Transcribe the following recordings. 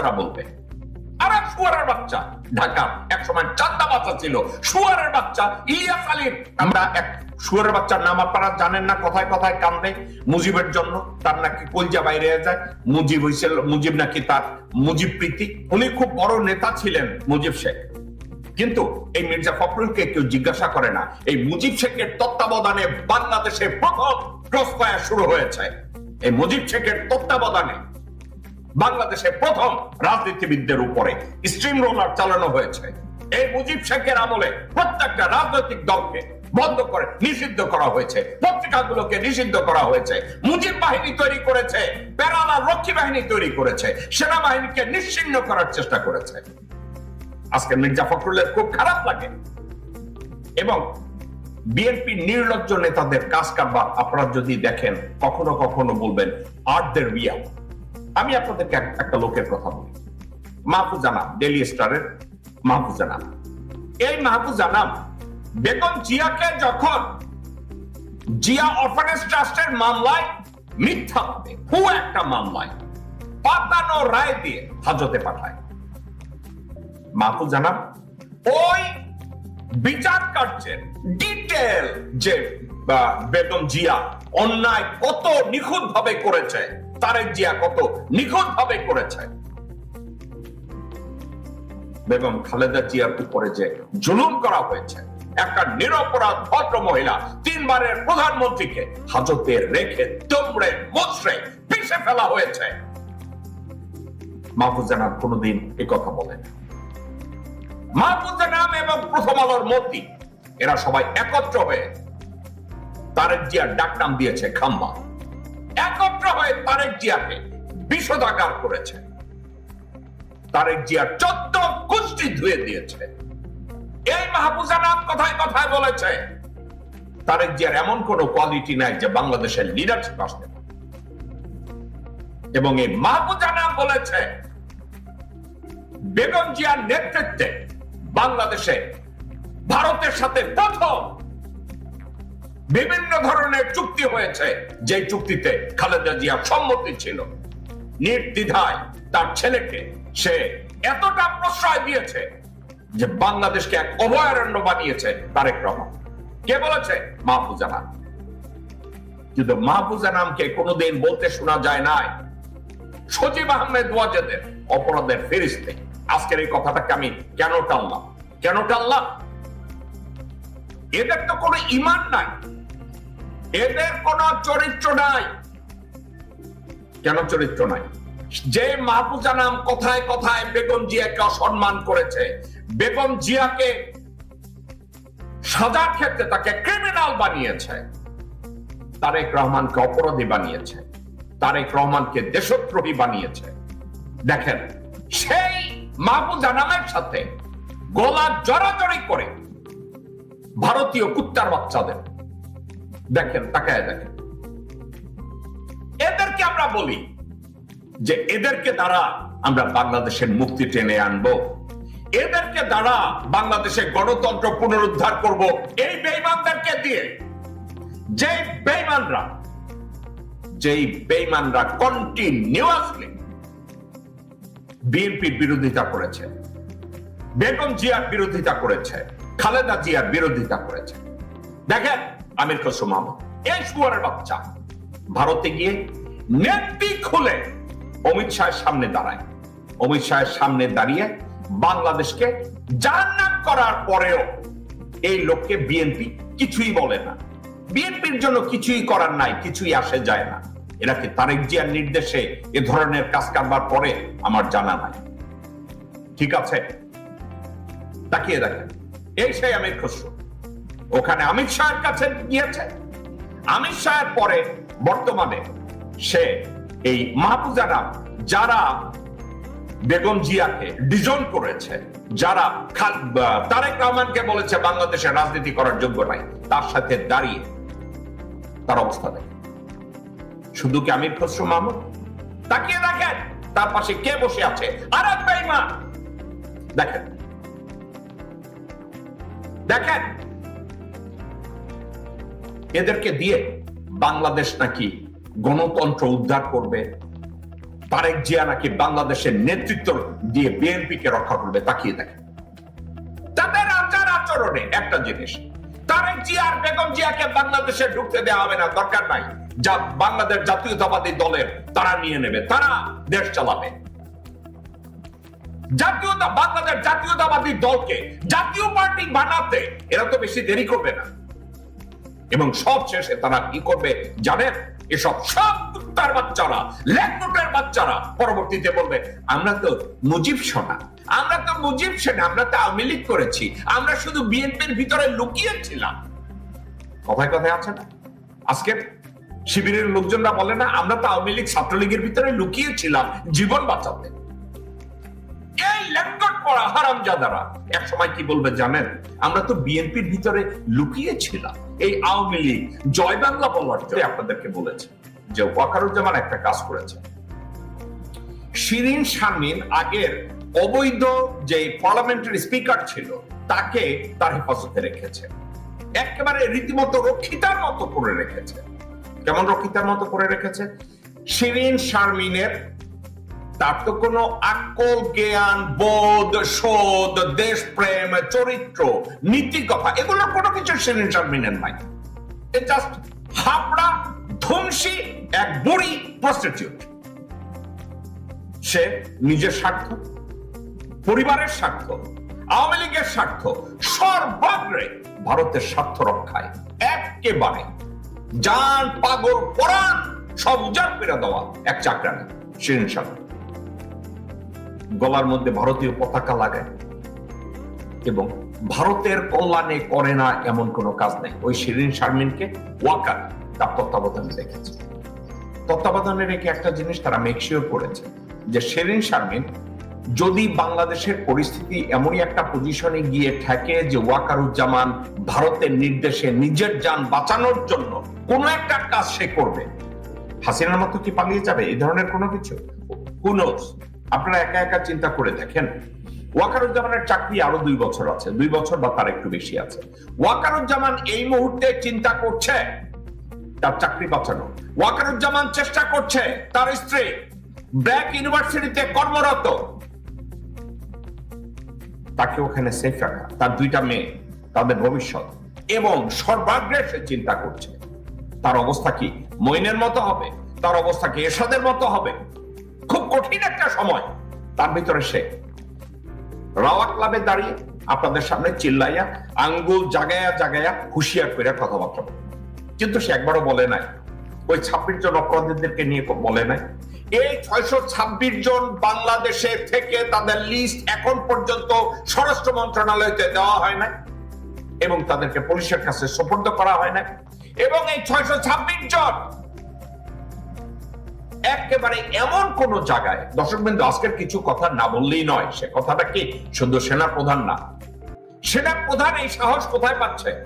বাচ্চারা বলবে বাচ্চা। ঢাকা, এক সময় চান্দা বাচ্চা ছিল বাচ্চা, ইলিয়াস আলীর। আমরা এক বাচ্চার নাম আপনারা জানেন না, কথায় কথায় কান্দে, মুজিবের জন্য। তার নাকি কলজা বাইরে যায়। মুজিব হয়েছিল মুজিব নাকি তার মুজিব প্রীতি। উনি খুব বড় নেতা ছিলেন, মুজিব শেখ। কিন্তু এই মির্জা ফখরুলকে কেউ জিজ্ঞাসা করে না। এই মুজিব শেখের তত্ত্বাবধানে বাংলাদেশে প্রথম ক্রস শুরু হয়েছে। এই মুজিব শেখের তত্ত্বাবধানে বাংলাদেশে প্রথম রাজনীতিবিদদের উপরে স্ট্রিম রোলার চালানো হয়েছে। এই মুজিব শেখের আমলে প্রত্যেকটা রাজনৈতিক দলকে বন্ধ করে নিষিদ্ধ করা হয়েছে, পত্রিকাগুলোকে নিষিদ্ধ করা হয়েছে। মুজিব বাহিনী তৈরি করেছে পেরালা রক্ষী বাহিনী তৈরি করেছে, সেনাবাহিনীকে নিশ্চিন্ন করার চেষ্টা করেছে। আজকে মির্জা ফখরুলের খুব খারাপ লাগে। এবং বিএনপি নির্লজ্জ নেতাদের কাজ কারবার আপনারা যদি দেখেন, কখনো কখনো বলবেন আর্ট দের আমি আপনাদেরকে এক- একটা লোকের কথা বলি। মাহফুজ আনাম ডেলি স্টারের মাহফুজ আনাম। এই মাহফুজ আনাম, বেগম জিয়াকে যখন জিয়া অরফানেজ ট্রাস্টের মামলায় মিথ্যা ভাবে হু একটা মামলায়, পাতানো রায় দিয়ে হাজতে পাঠায়। মাহফুজ জানাব ওই বিচার কার্যের ডিটেল যে বেগম জিয়া অন্যায় কত নিখুঁত ভাবে করেছে তারেক জিয়া কত নিখুঁত ভাবে করেছে? বেগম খালেদা জিয়ার উপরে যে জুলুম করা হয়েছে, একটা নিরপরাধ ভদ্র মহিলা তিনবারের প্রধানমন্ত্রীকে হাজতে রেখে তোমড়ে মোচড়ে পিষে ফেলা হয়েছে। মাহফুজ জানাব কোনোদিন এ কথা বলেন মাহফুজা নাম এবং প্রথম আলোর মতি, এরা সবাই একত্র হয়ে তারেক জিয়ার ডাক নাম দিয়েছে খাম্বা একত্র হয়ে তারেক জিয়াকে বিষদাকার করেছে। তারেক জিয়ার চোদ্দ কুষ্টি ধুয়ে দিয়েছে। এই মাহফুজা নাম কথায় কথায় বলেছে, তারেক জিয়ার এমন কোন কোয়ালিটি নাই যে বাংলাদেশের লিডারশিপ আসতে এবং এই মাহফুজা নাম বলেছে, বেগম জিয়ার নেতৃত্বে বাংলাদেশে ভারতের সাথে প্রথম বিভিন্ন ধরনের চুক্তি হয়েছে। যে চুক্তিতে খালেদা জিয়ার সম্মতি ছিল। নির্দ্বিধায় তার ছেলেকে সে এতটা প্রশ্রয় দিয়েছে যে বাংলাদেশকে এক অভয়ারণ্য বানিয়েছে তারেক রহমান। কে বলেছে? মাহফুজা নাম। কিন্তু মাহফুজা নামকে কোনোদিন বলতে শোনা যায় নাই। সজীব আহমেদ ওয়াজেদের, অপরাধের ফেরিস্তে। আজকের এই কথাটাকে আমি কেন টানলাম? কেন টানলাম? এদের তো কোনো ইমান নাই। এদের কোনো চরিত্র নাই। কেন চরিত্র নাই? যে মাহফুজা নাম কথায় কথায় বেগম জিয়াকে অসম্মান করেছে, বেগম জিয়াকে সাজার ক্ষেত্রে তাকে ক্রিমিনাল বানিয়েছে, তারেক রহমানকে অপরাধী বানিয়েছে, তারেক রহমানকে দেশদ্রোহী বানিয়েছে। দেখেন, সেই মাহবুজা নামের সাথে গলা জড়াজড়ি করে ভারতীয় কুত্তার বাচ্চাদের দেখেন, তাকায় দেখেন। এদেরকে আমরা বলি যে এদেরকে দ্বারা আমরা বাংলাদেশের মুক্তি টেনে আনব। এদেরকে দ্বারা বাংলাদেশের গণতন্ত্র পুনরুদ্ধার করব এই বেইমানদেরকে দিয়ে। যে বেইমানরা, যেই বেইমানরা কন্টিনিউয়াসলি বিএনপির বিরোধিতা করেছে, বেগম জিয়ার বিরোধিতা করেছে, খালেদা জিয়ার বিরোধিতা করেছে। দেখেন আমির খসরু মাহমুদ। এই শুয়ারের বাচ্চা ভারতে গিয়ে নেত্রী খুলে অমিত শাহের সামনে দাঁড়ায়। অমিত শাহের সামনে দাঁড়িয়ে বাংলাদেশকে জাহান্নাম করার পরেও এই লোককে বিএনপি কিছুই বলে না। বিএনপির জন্য কিছুই করার নাই, কিছুই আসে যায় না। এরা কি তারেক জিয়ার নির্দেশে এ ধরনের কাজ কারবার পরে আমার জানা নাই। ঠিক আছে? তাকিয়ে দেখেন। এই সেই আমির খসরু। ওখানে অমিত শাহের কাছে গিয়েছে। অমিত শাহের পরে বর্তমানে সে এই মাহফুজারা যারা বেগম জিয়াকে ডিজন করেছে, যারা তারেক রহমানকে বলেছে বাংলাদেশে রাজনীতি করার যোগ্য নাই, তার সাথে দাঁড়িয়ে তার অবস্থা দেখে শুধু কি আমির খসরু মাহমুদ? তাকিয়ে দেখেন, তার পাশে কে বসে আছে? আর এক দেখেন। দেখেন এদেরকে দিয়ে বাংলাদেশ নাকি গণতন্ত্র উদ্ধার করবে? তারেক জিয়া নাকি বাংলাদেশের নেতৃত্ব দিয়ে বিএনপি কে রক্ষা করবে? তাকিয়ে দেখে তাদের আচার আচরণে একটা জিনিস, তারেক জিয়া বেগম জিয়াকে বাংলাদেশে ঢুকতে দেওয়া হবে না, দরকার নাই। যা বাংলাদেশ জাতীয়তাবাদী দলের, তারা নিয়ে নেবে, তারা দেশ চালাবে। জাতীয়তা, বাংলাদেশ জাতীয়তাবাদী দলকে জাতীয় পার্টি বানাতে এরা তো বেশি দেরি করবে না। এবং সব শেষে তারা কি করবে জানেন? এসব সব কুত্তার বাচ্চারা ল্যাপটপের বাচ্চারা পরবর্তীতে বলবে, আমরা তো মুজিব সোনা, আমরা তো মুজিব সেনা, আমরা তো আওয়ামী লীগ করেছি, আমরা শুধু বিএনপির ভিতরে লুকিয়েছিলাম কথায় কথায় আছে না। আজকে শিবিরের লোকজনরা বলে না, আমরা তো আওয়ামী লীগ ছাত্রলীগের ভিতরে লুকিয়েছিলাম জীবন বাঁচাতে। এই ল্যাপটপ পড়া হারাম জাদারা এক সময় কি বলবে জানেন? আমরা তো বিএনপির ভিতরে লুকিয়েছিলাম এই আওয়ামী লীগ, জয় বাংলা বলার জন্য আপনাদেরকে বলেছে যে ওয়াকারুজ্জামান একটা কাজ করেছে। শিরিন শারমিন আগের অবৈধ যে পার্লামেন্টের স্পিকার ছিল, তাকে তার হেফাজতে রেখেছে। একেবারে রীতিমতো রক্ষিতার মতো করে রেখেছে। কেমন রক্ষিতার মতো করে রেখেছে? শিরিন শারমিনের তার তো কোনো আকল জ্ঞান, বোধ, শোধ দেশপ্রেম চরিত্র, নীতি, কথা, এগুলোর কোনো কিছু শিরিন শারমিনের নাই। জাস্ট হাবড়া ধ্বংসী এক বুড়ি প্রস্টিটিউট সে নিজের স্বার্থ, পরিবারের স্বার্থ, আওয়ামী লীগের স্বার্থ সর্বাগ্রে ভারতের স্বার্থ রক্ষায়, একেবারে। জান, পাগল, পরাণ, সব উজাড় করে দেওয়া এক চাকরানি শিরিন শারমিন গলার মধ্যে ভারতীয় পতাকা লাগায়। এবং ভারতের কল্যাণে করে না এমন কোনো কাজ নেই। ওই শিরিন শারমিনকে ওয়াকার, তার তত্ত্বাবধানে রেখেছে। তত্ত্বাবধানে রেখে একটা জিনিস তারা মেকশিওর করেছে, যে শিরিন শারমিন যদি বাংলাদেশের পরিস্থিতি এমনই একটা পজিশনে গিয়ে থাকে যে ওয়াকারুজ্জামান ভারতের নির্দেশে নিজের যান বাঁচানোর জন্য কোনো একটা কাজ সে করবে, হাসিনার মতো কি পালিয়ে যাবে? এই ধরনের কোনো কিছু? কুনোস আপনারা একা একা চিন্তা করে দেখেন। ওয়াকারুজ্জামানের চাকরি আরও দুই বছর আছে। দুই বছর বা তার একটু বেশি আছে। ওয়াকারুজ্জামান এই মুহূর্তে চিন্তা করছে, তার চাকরি বাঁচানো। ওয়াকারুজ্জামান চেষ্টা করছে, তার স্ত্রী ব্র্যাক ইউনিভার্সিটিতে কর্মরত। তাকে ওখানে সেফ রাখা, তার দুইটা মেয়ে, তাদের ভবিষ্যৎ। এবং সর্বাগ্রে সে চিন্তা করছে, তার অবস্থা কি? মইনের মতো হবে? তার অবস্থা কি এরশাদের মতো হবে? কঠিন একটা সময়। তার ভিতরে সে। রাওয়া ক্লাবে দাঁড়িয়ে আপনাদের সামনে চিল্লাইয়া, আঙ্গুল জাগায়া জাগায়া হুঁশিয়ার করে কথাবার্তা। কিন্তু সে একবারও বলে নাই। ওই ছাব্বিশ জন অপরাধীদেরকে নিয়ে বলে নাই। এই ছয়শো ছাব্বিশ জন বাংলাদেশে থেকে তাদের লিস্ট এখন পর্যন্ত স্বরাষ্ট্র মন্ত্রণালয়তে দেওয়া হয় না এবং তাদেরকে পুলিশের কাছে সোপর্দ করা হয় না এবং এই ছয়শো ছাব্বিশ জন একেবারে এমন কোন জায়গায়। দর্শক বিন্দু, আজকের কিছু কথা না বললেই নয়, সে কথাটা কি শুধু সেনা প্রধান না? সেনা প্রধান এই সাহস কোথায় পাচ্ছে?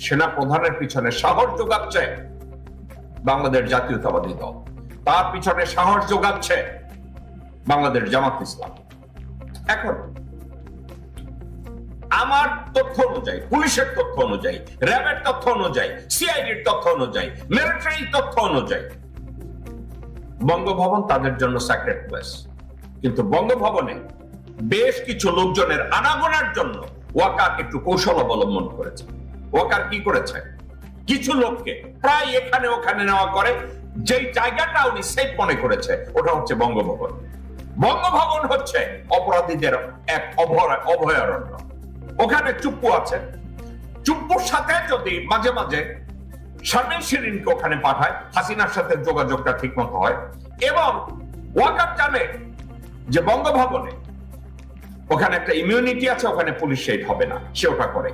সেনা প্রধানের পিছনে সাহস যোগাচ্ছে বাংলাদেশ জাতীয়তাবাদী দল। তার পিছনে সাহস যোগাচ্ছে বাংলাদেশ জামাত ইসলাম। এখন, আমার তথ্য অনুযায়ী, পুলিশের তথ্য অনুযায়ী, র্যাবের তথ্য অনুযায়ী, সিআইডির তথ্য অনুযায়ী মিলিটারি তথ্য অনুযায়ী বঙ্গভবন তাদের জন্য স্যাক্রেট প্লেস কিন্তু বঙ্গভবনে বেশ কিছু লোকজনের আনাগোনার জন্য ওয়াকার একটু কৌশল অবলম্বন করেছে। ওয়াকার কি করেছে? কিছু লোককে প্রায় এখানে ওখানে নেওয়া করে, যেই জায়গাটা উনি সেফ মনে করেছে, ওটা হচ্ছে বঙ্গভবন। বঙ্গভবন হচ্ছে অপরাধীদের এক অভয়- অভয়ারণ্য। ওখানে চুপ্পু আছে। চুপ্পুর সাথে যদি মাঝে মাঝে শারমিন শিরিনকে ওখানে পাঠায়, হাসিনার সাথে যোগাযোগটা ঠিক মতো হয়। এবং ওয়াকার জানে যে বঙ্গভবনে ওখানে একটা ইমিউনিটি আছে, ওখানে পুলিশ সেই হবে না, সে ওটা করে।